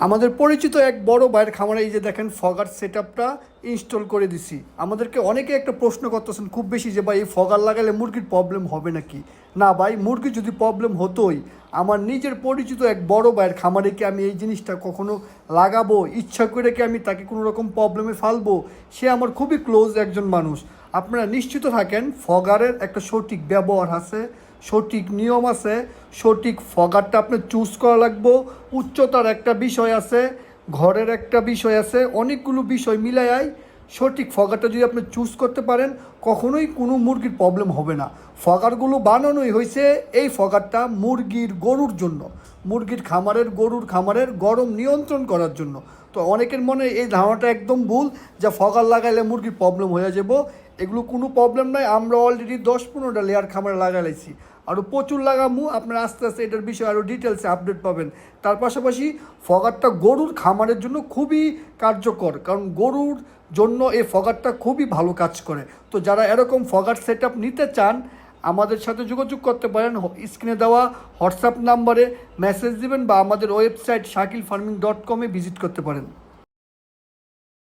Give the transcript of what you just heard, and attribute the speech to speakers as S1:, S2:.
S1: আমাদের পরিচিত এক বড় বাইরের খামারে এই যে দেখেন ফগার সেট ইনস্টল করে দিছি। আমাদেরকে অনেকে একটা প্রশ্ন করতেছেন, খুব বেশি যে, ভাই, এই ফগার লাগালে মুরগির প্রবলেম হবে নাকি? না, ভাই মুরগির যদি প্রবলেম হতোই, আমার নিজের পরিচিত এক বড় ভাইয়ের খামারে কি আমি এই জিনিসটা কখনো লাগাবো? ইচ্ছা করে কি আমি তাকে কোনো রকম প্রবলেমে ফালবো? সে আমার খুবই ক্লোজ একজন মানুষ। আপনারা নিশ্চিত থাকেন, ফগারের একটা সঠিক ব্যবহার আছে, সঠিক নিয়ম আছে, সঠিক ফগারটা আপনার চুজ করা লাগবো। উচ্চতার একটা বিষয় আছে ঘরের একটা বিষয় আছে অনেকগুলো বিষয় মিলাইয়াই সঠিক ফগারটা যদি আপনি চুজ করতে পারেন, কখনোই কোনো মুরগির প্রবলেম হবে না। ফগারগুলো বানানোই হয়েছে এই ফগারটা মুরগির গরুর জন্য। মুরগির খামারের গরুর খামারের গরম নিয়ন্ত্রণ করার জন্য। তো অনেকের মনে এই ধারণাটা একদম ভুল যে ফগার লাগাইলে মুরগির প্রবলেম হয়ে যাব। এগুলো কোনো প্রবলেম নাই, আমরা অলরেডি দশ পনেরোটা লেয়ার খামারে লাগাইছি। আরও প্রচুর লাগামু আপনারা আস্তে আস্তে এটার বিষয়ে আরও ডিটেলসে আপডেট পাবেন। তার পাশাপাশি ফগারটা গরুর খামারের জন্য খুবই কার্যকর, কারণ গরুর জন্য এই ফগারটা খুবই ভালো কাজ করে। তো যারা এরকম ফগার সেট নিতে চান, আমাদের সাথে যোগাযোগ করতে পারেন। স্ক্রিনে দেওয়া হোয়াটসঅ্যাপ নাম্বারে মেসেজ দেবেন বা আমাদের ওয়েবসাইট শাকিল ফার্মিং ডট কমে ভিজিট করতে পারেন।